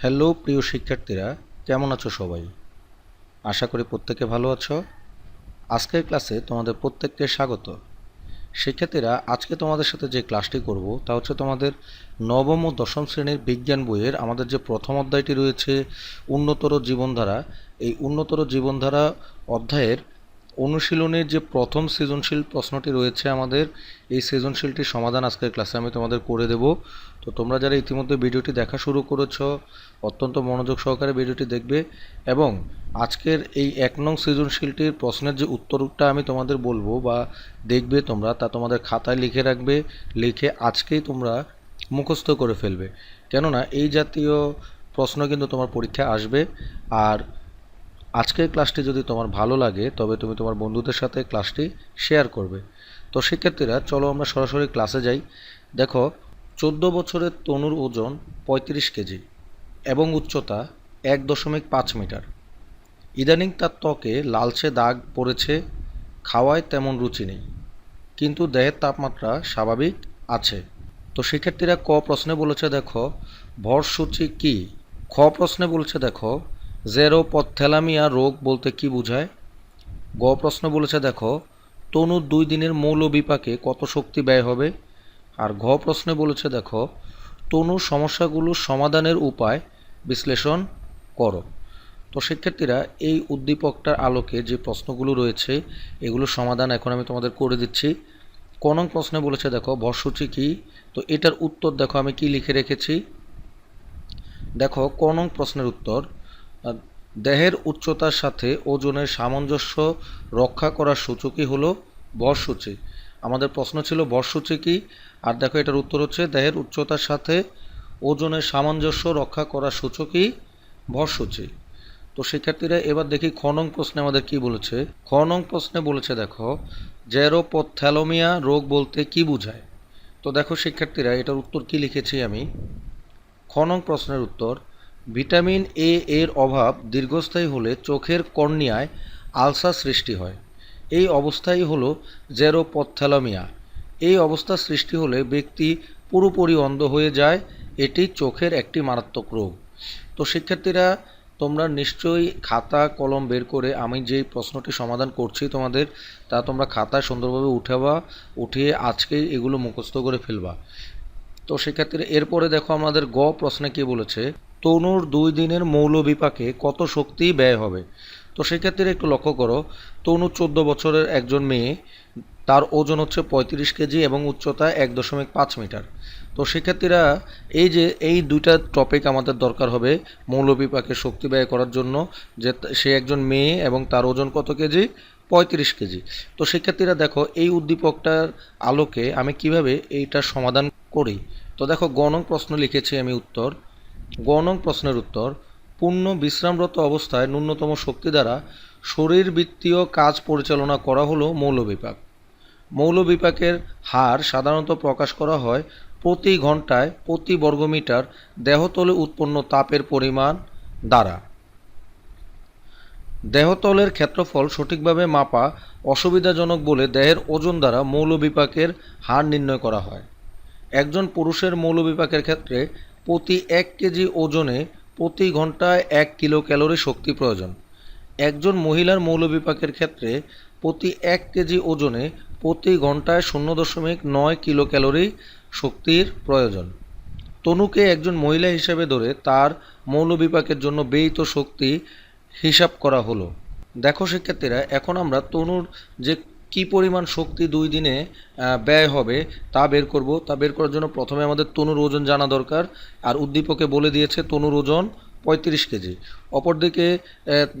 Hello, প্রিয় শিক্ষার্থীরা, কেমন আছো সবাই? আশা করি প্রত্যেকে ভালো আছো। আজকের ক্লাসে তোমাদের প্রত্যেককে স্বাগত। শিক্ষার্থীরা, আজকে তোমাদের সাথে যে ক্লাসটি করব, তা হচ্ছে তোমাদের নবম ও দশম শ্রেণির বিজ্ঞান বইয়ের আমাদের যে প্রথম অধ্যায়টি রয়েছে, উন্নতর জীবনধারা। এই উন্নতর জীবনধারা অধ্যায়ের অনুশীলনের যে প্রথম সৃজনশীল প্রশ্নটি রয়েছে আমাদের, এই সৃজনশীলটির সমাধান আজকের ক্লাসে আমি তোমাদের করে দেব। তো তোমরা যারা ইতিমধ্যে ভিডিওটি দেখা শুরু করেছ, অত্যন্ত মনোযোগ সহকারে ভিডিওটি দেখবে এবং আজকের এই এক নং সৃজনশীলটির প্রশ্নের যে উত্তরটা আমি তোমাদের বলব বা দেখবে তোমরা, তা তোমাদের খাতায় লিখে রাখবে, লিখে আজকেই তোমরা মুখস্থ করে ফেলবে। কেননা এই জাতীয় প্রশ্ন কিন্তু তোমার পরীক্ষায় আসবে। আর আজকের ক্লাসটি যদি তোমার ভালো লাগে, তবে তুমি তোমার বন্ধুদের সাথে ক্লাসটি শেয়ার করবে। তো শিক্ষার্থীরা, চলো আমরা সরাসরি ক্লাসে যাই। দেখো, চোদ্দ বছরের তনুর ওজন পঁয়ত্রিশ কেজি এবং উচ্চতা এক দশমিক পাঁচ মিটার। ইদানিং তার ত্বকে লালচে দাগ পড়েছে, খাওয়ায় তেমন রুচি নেই, কিন্তু দেহের তাপমাত্রা স্বাভাবিক আছে। তো শিক্ষার্থীরা ক প্রশ্নে বলেছে দেখো, ভরসূচি কি? খ প্রশ্নে বলেছে দেখো জেরোপথ্যালামিয়া রোগ বলতে কি বোঝায়? গ প্রশ্ন বলেছে, দেখো তনুর দুই দিনের মৌল বিপাকে কত শক্তি ব্যয় হবে? আর ঘ প্রশ্নে বলেছে, দেখো তনুর সমস্যাগুলোর সমাধানের উপায় বিশ্লেষণ করো। তো শিক্ষার্থীরা, এই উদ্দীপকটার আলোকে যে প্রশ্নগুলো রয়েছে, এগুলোর সমাধান এখন আমি তোমাদের করে দিচ্ছি। ক নং প্রশ্নে বলেছে, দেখো, ভরসূচি কি? তো এটার উত্তর, দেখো, আমি কি লিখে রেখেছি? দেখো ক নং প্রশ্নের উত্তর দেহের উচ্চতার সাথে ওজনের সামঞ্জস্য রক্ষা করার সূচকই হলো ভরসূচি। আমাদের প্রশ্ন ছিল, ভরসূচি কি? আর দেখো, এটার উত্তর হচ্ছে, দেহের উচ্চতার সাথে ওজনের সামঞ্জস্য রক্ষা করার সূচকই ভরসূচি। তো শিক্ষার্থীরা, এবার দেখি খ নং প্রশ্নে আমাদের কি বলেছে। খ নং প্রশ্নে বলেছে, দেখো, জেরোপথ্যালোমিয়া রোগ বলতে কি বোঝায়? তো দেখো, শিক্ষার্থীরা, এটার উত্তর কি লিখেছি আমি? খ নং প্রশ্নের উত্তর ভিটামিন এ এর অভাব দীর্ঘস্থায়ী হলে চোখের কর্নিয়ায় আলসার সৃষ্টি হয়। এই অবস্থাই হল জেরোপথ্যালামিয়া। এই অবস্থা সৃষ্টি হলে ব্যক্তি পুরোপুরি অন্ধ হয়ে যায়, এটি চোখের একটি মারাত্মক রোগ। তো শিক্ষার্থীরা, তোমরা নিশ্চয়ই খাতা, কলম বের করে আমি যেই প্রশ্নটি সমাধান করছি তোমাদের, তা তোমরা খাতায় সুন্দরভাবে উঠাবা, উঠিয়ে আজকেই এগুলো মুখস্থ করে ফেলবা। তো শিক্ষার্থীরা, এরপরে দেখো আমাদের গ প্রশ্নে কি বলেছে? তনুর দুই দিনের মৌল বিপাকে কত শক্তি ব্যয় হবে? তো সেক্ষেত্রে একটু লক্ষ্য করো, তনু চোদ্দ বছরের একজন মেয়ে, তার ওজন হচ্ছে পঁয়ত্রিশ কেজি এবং উচ্চতা এক দশমিক পাঁচ মিটার। তো শিক্ষার্থীরা এই যে, এই দুইটা টপিক আমাদের দরকার হবে মৌলবিপাকে শক্তি ব্যয় করার জন্য, যে সে একজন মেয়ে এবং তার ওজন কত কেজি? পঁয়ত্রিশ কেজি। তো শিক্ষার্থীরা দেখো, এই উদ্দীপকটার আলোকে আমি কীভাবে এইটার সমাধান করি? তো দেখো গণং প্রশ্ন লিখেছি আমি উত্তর। গণং প্রশ্নের উত্তর, পূর্ণ বিশ্রামরত অবস্থায় ন্যূনতম শক্তি দ্বারা শরীরবৃত্তীয় কাজ পরিচালনা করা হলো মৌলবিপাক মৌলবিপাকের হার সাধারণত প্রকাশ করা হয় প্রতি ঘন্টায় প্রতি বর্গমিটার দেহতলে উৎপন্ন তাপের পরিমাণ দ্বারা। দেহতলের ক্ষেত্রফল সঠিকভাবে মাপা অসুবিধাজনক বলে দেহের ওজন দ্বারা মৌলবিপাকের হার নির্ণয় করা হয়। একজন পুরুষের মৌলবিপাকের ক্ষেত্রে প্রতি এক কেজি ওজনে প্রতি ঘন্টায় এক কিলো ক্যালোরি শক্তি প্রয়োজন। একজন মহিলার মৌলবিপাকের ক্ষেত্রে প্রতি এক কেজি ওজনে প্রতি ঘন্টায় শূন্য দশমিক নয় কিলো ক্যালোরি শক্তির প্রয়োজন। তনুকে একজন মহিলা হিসেবে ধরে তার মৌলবিপাকের জন্য ব্যয়িত শক্তি হিসাব করা হলো। দেখো শিক্ষার্থীরা, এখন আমরা তনুর যে কি পরিমাণ শক্তি দুই দিনে ব্যয় হবে তা বের করব। তা বের করার জন্য প্রথমে আমাদের তনুর ওজন জানা দরকার। আর উদ্দীপকে বলে দিয়েছে তনুর ওজন পঁয়ত্রিশ কেজি। অপরদিকে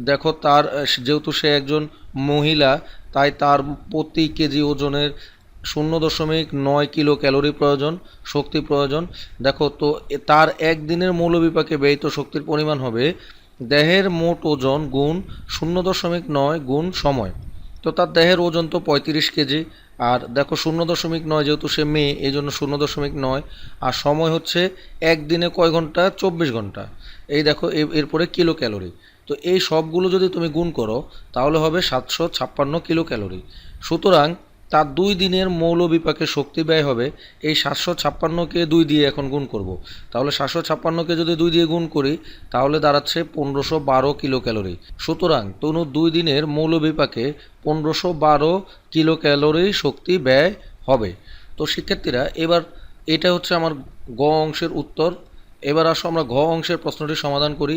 দেখো তার যেহেতু সে একজন মহিলা, তাই তার প্রতি কেজি ওজনের শূন্য দশমিক নয় কিলো ক্যালোরি প্রয়োজন, শক্তি প্রয়োজন। দেখো তো তার একদিনের মৌলবিপাকে ব্যয়িত শক্তির পরিমাণ হবে দেহের মোট ওজন গুণ শূন্য দশমিক নয় গুণ সময়। তো তার দেহের ওজন তো পঁয়ত্রিশ কেজি। আর দেখো, শূন্য দশমিক নয় যেহেতু সে মেয়ে এই জন্য শূন্য দশমিক নয়। আর সময় হচ্ছে একদিনে কয় ঘণ্টা? চব্বিশ ঘণ্টা। এই দেখো এরপরে কিলো ক্যালোরি তো এই সবগুলো যদি তুমি গুণ করো, তাহলে হবে সাতশো ছাপ্পান্ন কিলো ক্যালোরি সুতরাং তার দুই দিনের মৌল বিপাকে শক্তি ব্যয় হবে, এই সাতশো ছাপ্পান্নকে দুই দিয়ে এখন গুণ করব। তাহলে সাতশো ছাপ্পান্নকে যদি দুই দিয়ে গুণ করি, তাহলে দাঁড়াচ্ছে পনেরোশো বারো কিলো ক্যালোরি সুতরাং তনু দুই দিনের মৌল বিপাকে পনেরোশো বারো কিলো ক্যালোরি শক্তি ব্যয় হবে। তো শিক্ষার্থীরা, এবার এটা হচ্ছে আমার গ অংশের উত্তর। এবার আসো আমরা ঘ অংশের প্রশ্নটি সমাধান করি।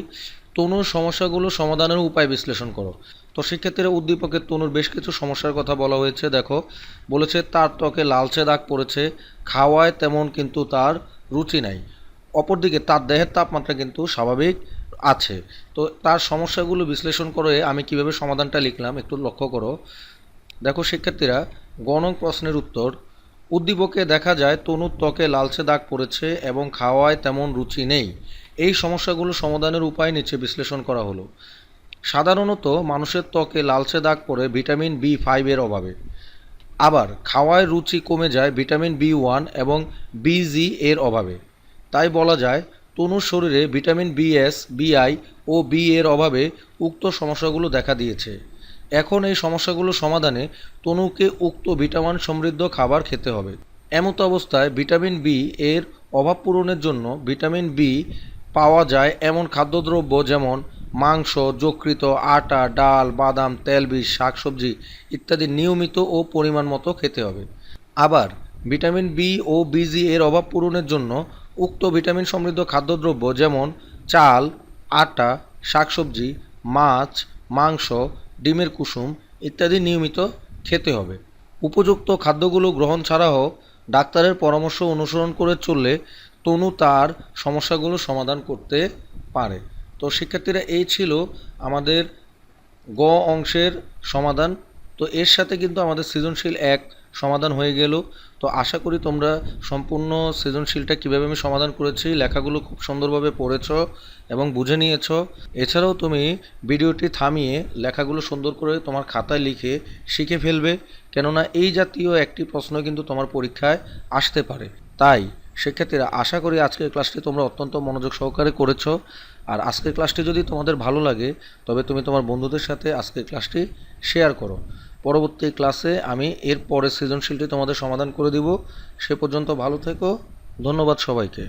তনুর সমস্যাগুলো সমাধানের উপায় বিশ্লেষণ করো। তো সেক্ষেত্রে উদ্দীপকের তনুর বেশ কিছু সমস্যার কথা বলা হয়েছে, দেখো। বলেছে, তার ত্বকে লালচে দাগ পড়েছে, খাওয়ায় তেমন কিন্তু তার রুচি নাই। অপরদিকে, তার দেহের তাপমাত্রা কিন্তু স্বাভাবিক আছে। তো তার সমস্যাগুলো বিশ্লেষণ করে আমি কীভাবে সমাধানটা লিখলাম, একটু লক্ষ্য করো। দেখো, শিক্ষার্থীরা, গণক প্রশ্নের উত্তর, উদ্দীপকে দেখা যায় তনুর ত্বকে লালচে দাগ পড়েছে এবং খাওয়ায় তেমন রুচি নেই। এই সমস্যাগুলো সমাধানের উপায় নিচে বিশ্লেষণ করা হলো। সাধারণত মানুষের ত্বকে লালচে দাগ পড়ে ভিটামিন বি ফাইভের অভাবে। আবার খাওয়ায় রুচি কমে যায় ভিটামিন বি ওয়ান এবং বিজি এর অভাবে। তাই বলা যায়, তনুর শরীরে ভিটামিন বি বিএস বিআই ও বি এর অভাবে উক্ত সমস্যাগুলো দেখা দিয়েছে। এখন এই সমস্যাগুলো সমাধানে তনুকে উক্ত ভিটামিন সমৃদ্ধ খাবার খেতে হবে। এমত অবস্থায় ভিটামিন বি এর অভাব পূরণের জন্য ভিটামিন বি পাওয়া যায় এমন খাদ্যদ্রব্য যেমন মাংস যকৃত আটা, ডাল, বাদাম তেলবীজ শাকসবজি ইত্যাদি নিয়মিত ও পরিমাণ মতো খেতে হবে। আবার ভিটামিন বি ও বিজি এর অভাব পূরণের জন্য উক্ত ভিটামিন সমৃদ্ধ খাদ্যদ্রব্য যেমন চাল, আটা, শাকসবজি, মাছ, মাংস, ডিমের কুসুম ইত্যাদি নিয়মিত খেতে হবে। উপযুক্ত খাদ্যগুলো গ্রহণ ছাড়াও ডাক্তারের পরামর্শ অনুসরণ করে চললে তনু তার সমস্যাগুলো সমাধান করতে পারে। তো শিক্ষার্থীরা এই ছিল আমাদের গ অংশের সমাধান। তো এর সাথে কিন্তু আমাদের সৃজনশীল এক সমাধান হয়ে গেল। তো আশা করি তোমরা সম্পূর্ণ সৃজনশীলটা কীভাবে আমি সমাধান করেছি, লেখাগুলো খুব সুন্দরভাবে পড়েছ এবং বুঝে নিয়েছ। এছাড়াও তুমি ভিডিওটি থামিয়ে লেখাগুলো সুন্দর করে তোমার খাতায় লিখে শিখে ফেলবে, কেননা এই জাতীয় একটি প্রশ্ন কিন্তু তোমার পরীক্ষায় আসতে পারে। তাই শিক্ষার্থীরা আশা করি আজকের ক্লাসটি তোমরা অত্যন্ত মনোযোগ সহকারে করেছ। আর আজকের ক্লাসটি যদি তোমাদের ভালো লাগে, তবে তুমি তোমার বন্ধুদের সাথে আজকের ক্লাসটি শেয়ার করো। পরবর্তী ক্লাসে আমি এর পরের সৃজনশীলটি তোমাদের সমাধান করে দিব। সে পর্যন্ত ভালো থেকো। ধন্যবাদ সবাইকে।